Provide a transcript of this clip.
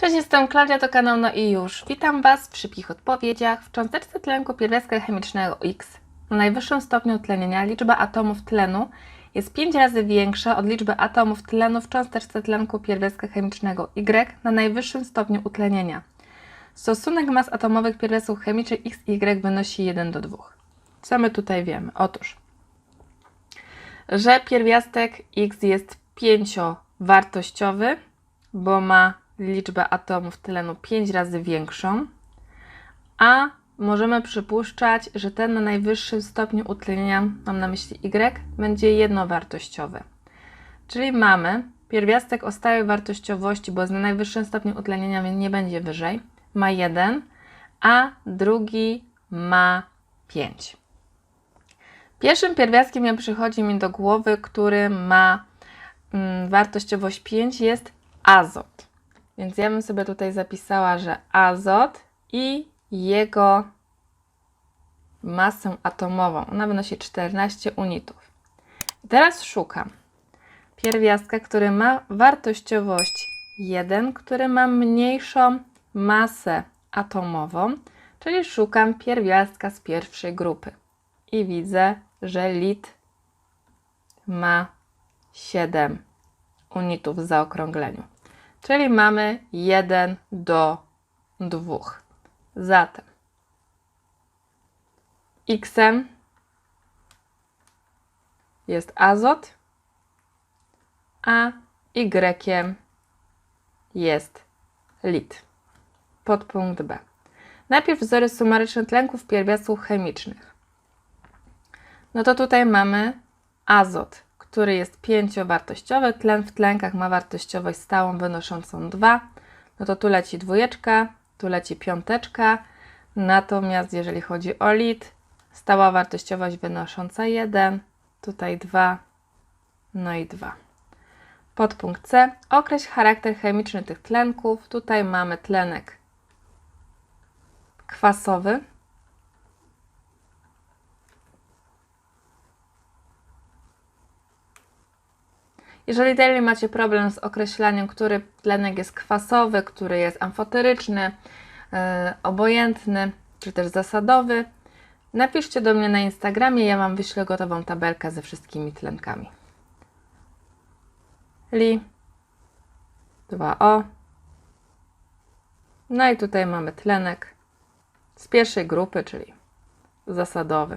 Cześć, jestem Klaudia, to kanał No i już. Witam Was w szybkich odpowiedziach. W cząsteczce tlenku pierwiastka chemicznego X na najwyższym stopniu tlenienia liczba atomów tlenu jest 5 razy większa od liczby atomów tlenu w cząsteczce tlenku pierwiastka chemicznego Y na najwyższym stopniu utlenienia. Stosunek mas atomowych pierwiastków chemicznych X i Y wynosi 1 do 2. Co my tutaj wiemy? Otóż, że pierwiastek X jest pięciowartościowy, bo ma liczbę atomów tlenu 5 razy większą, a możemy przypuszczać, że ten na najwyższym stopniu utlenienia, mam na myśli Y, będzie jednowartościowy. Czyli mamy pierwiastek o stałej wartościowości, bo jest na najwyższym stopniu utlenienia, więc nie będzie wyżej, ma 1, a drugi ma 5. Pierwszym pierwiastkiem, jaki przychodzi mi do głowy, który ma mm, wartościowość 5 jest azot. Więc ja bym sobie tutaj zapisała, że azot i jego masę atomową, ona wynosi 14 unitów. Teraz szukam pierwiastka, który ma wartościowość 1, który ma mniejszą masę atomową, czyli szukam pierwiastka z pierwszej grupy. I widzę, że lit ma 7 unitów w zaokrągleniu. Czyli mamy 1 do 2. Zatem X jest azot, a Y jest lit. Podpunkt B. Najpierw wzory sumaryczne tlenków pierwiastków chemicznych. No to tutaj mamy azot, który jest pięciowartościowy. Tlen w tlenkach ma wartościowość stałą wynoszącą 2. No to tu leci dwójeczka, tu leci piąteczka. Natomiast jeżeli chodzi o lit, stała wartościowość wynosząca 1, tutaj 2, no i 2. Podpunkt C. Określ charakter chemiczny tych tlenków. Tutaj mamy tlenek kwasowy. Jeżeli dalej macie problem z określaniem, który tlenek jest kwasowy, który jest amfoteryczny, yy, obojętny, czy też zasadowy, napiszcie do mnie na Instagramie, ja Wam wyślę gotową tabelkę ze wszystkimi tlenkami. Li, 2O. No i tutaj mamy tlenek z pierwszej grupy, czyli zasadowy.